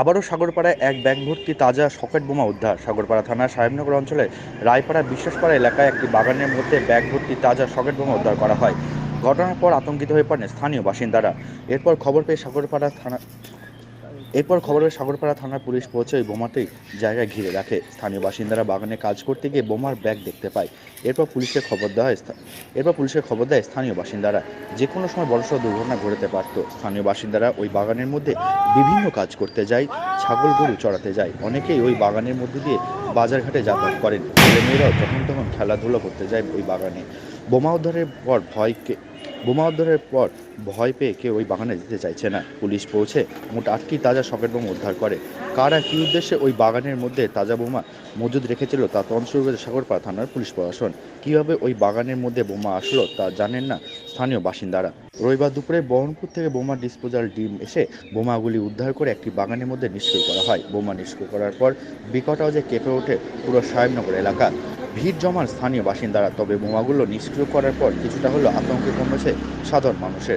আবারও সাগরপাড়ায় এক ব্যাগ ভর্তি তাজা সকেট বোমা উদ্ধার। সাগরপাড়া থানার সাহেবনগর অঞ্চলে রায়পাড়া বিশ্বাসপাড়া এলাকায় একটি বাগানের মধ্যে ব্যাগ ভর্তি তাজা সকেট বোমা উদ্ধার করা হয়। ঘটনার পর আতঙ্কিত হয়ে পড়েন স্থানীয় বাসিন্দারা। এরপর খবর পেয়ে সাগরপাড়া থানা এরপর খবরের সাগরপাড়া থানার পুলিশ পৌঁছে ওই বোমাতেই জায়গায় ঘিরে রাখে। স্থানীয় বাসিন্দারা বাগানে কাজ করতে গিয়ে বোমার ব্যাগ দেখতে পায়। এরপর পুলিশকে খবর দেওয়া হয়, এরপর পুলিশকে খবর দেয় স্থানীয় বাসিন্দারা। যে কোনো সময় বড়সড় দুর্ঘটনা ঘটতে পারত স্থানীয় বাসিন্দারা ওই বাগানের মধ্যে বিভিন্ন কাজ করতে যায়, ছাগল গরু চড়াতে যায়। অনেকেই ওই বাগানের মধ্যে দিয়ে বাজারঘাটে যাতায়াত করেন। ছেলেমেয়েরাও যখন তখন খেলাধুলো করতে যায় ওই বাগানে। বোমা উদ্ধারের পর ভয়কে বোমা উদ্ধারের পর ভয় পেয়ে কেউ ওই বাগানে যেতে চাইছে না। পুলিশ পৌঁছে মোট আটটি তাজা সকেট বোমা উদ্ধার করে। কারা কী উদ্দেশ্যে ওই বাগানের মধ্যে তাজা বোমা মজুদ রেখেছিল তা তদন্ত শুরু সাগরপাড়া থানার পুলিশ প্রশাসন। কীভাবে ওই বাগানের মধ্যে বোমা আসলো তা জানেন না স্থানীয় বাসিন্দারা। রবিবার দুপুরে বহরমপুর থেকে বোমা ডিসপোজাল ডিম এসে বোমাগুলি উদ্ধার করে একটি বাগানের মধ্যে নিষ্ক্রিয় করা হয়। বোমা নিষ্ক্রিয় করার পর বিকটাও যে কেঁপে ওঠে পুরো সাহেবনগর এলাকা। ভিড় জমান স্থানীয় বাসিন্দারা তবে বোমাগুলো নিষ্ক্রিয় করার পর কিছুটা হলো আতঙ্কে কমেছে সাধারণ মানুষের।